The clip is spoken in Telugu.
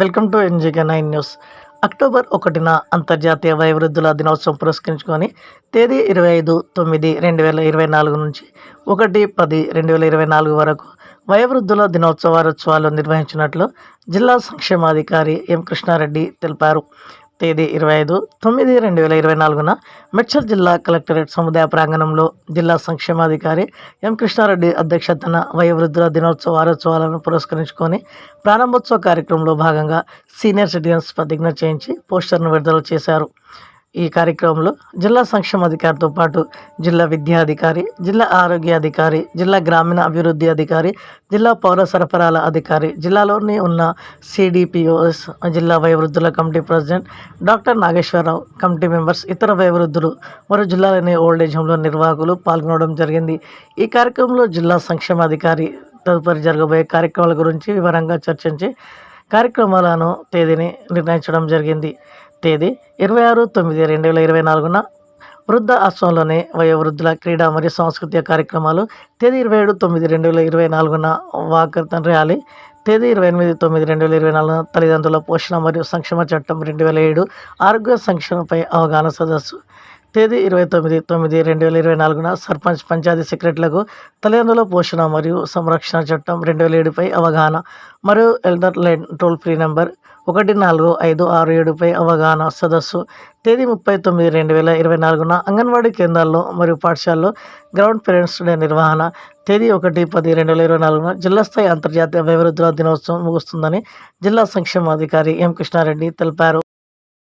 Welcome to NGK nine news. October ఒకటిన అంతర్జాతీయ వయోవృద్ధుల దినోత్సవం పురస్కరించుకొని తేదీ ఇరవై ఐదు తొమ్మిది రెండు వేల ఇరవై నాలుగు నుంచి ఒకటి పది రెండు వేల ఇరవై నాలుగు వరకు వయోవృద్ధుల దినోత్సవారోత్సవాలు నిర్వహించినట్లు జిల్లా సంక్షేమాధికారి ఎం కృష్ణారెడ్డి తెలిపారు. తేదీ ఇరవై ఐదు తొమ్మిది రెండు వేల ఇరవై నాలుగున మెడ్చల్ జిల్లా కలెక్టరేట్ సముదాయ ప్రాంగణంలో జిల్లా సంక్షేమాధికారి ఎం కృష్ణారెడ్డి అధ్యక్షతన వయోవృద్ధుల దినోత్సవ వారోత్సవాలను పురస్కరించుకొని ప్రారంభోత్సవ కార్యక్రమంలో భాగంగా సీనియర్ సిటిజన్స్ ప్రతిజ్ఞ చేయించి పోస్టర్ను విడుదల చేశారు. ఈ కార్యక్రమంలో జిల్లా సంక్షేమాధికారితో పాటు జిల్లా విద్యాధికారి జిల్లా ఆరోగ్యాధికారి జిల్లా గ్రామీణ అభివృద్ధి అధికారి జిల్లా పౌర సరఫరాల అధికారి జిల్లాలోని ఉన్న సిడిపిఓఎస్ జిల్లా వయోవృద్ధుల committee president doctor Nageswararao committee members ఇతర వయోవృద్ధులు మరో జిల్లాలోని ఓల్డేజ్ హోమ్లో నిర్వాహకులు పాల్గొనడం జరిగింది. ఈ కార్యక్రమంలో జిల్లా సంక్షేమ అధికారి తదుపరి జరగబోయే కార్యక్రమాల గురించి వివరంగా చర్చించి కార్యక్రమాలను తేదీని నిర్ణయించడం జరిగింది. తేదీ ఇరవై ఆరు తొమ్మిది రెండు వేల ఇరవై నాలుగున వృద్ధ ఆశ్రమంలోని వయోవృద్ధుల క్రీడా మరియు సాంస్కృతిక కార్యక్రమాలు తేదీ ఇరవై ఏడు తొమ్మిది రెండు వేల ఇరవై నాలుగున వాకర్తన్ ర్యాలీ తేదీ ఇరవై ఎనిమిది తొమ్మిది రెండు వేల ఇరవై నాలుగున తల్లిదండ్రుల పోషణ మరియు సంక్షేమ చట్టం రెండు వేల ఏడు ఆరోగ్య సంక్షేమపై అవగాహన సదస్సు తేదీ ఇరవై తొమ్మిది తొమ్మిది రెండు వేల ఇరవై నాలుగున సర్పంచ్ పంచాయతీ సెక్రటరీలకు తల్లిదండ్రుల పోషణ మరియు సంరక్షణ చట్టం రెండు వేల ఏడుపై అవగాహన మరియు elder line toll free number ఒకటి నాలుగు ఐదు ఆరు ఏడుపై అవగాహన సదస్సు. తేదీ ముప్పై తొమ్మిది రెండు వేల ఇరవై నాలుగున అంగన్వాడీ కేంద్రాల్లో మరియు పాఠశాలలో గ్రౌండ్ పేరెంట్స్ డే నిర్వహణ. తేదీ ఒకటి పది రెండు వేల ఇరవై నాలుగున జిల్లా స్థాయి అంతర్జాతీయ అభివృద్ధుల దినోత్సవం ముగుస్తుందని జిల్లా సంక్షేమాధికారి ఎం కృష్ణారెడ్డి తెలిపారు.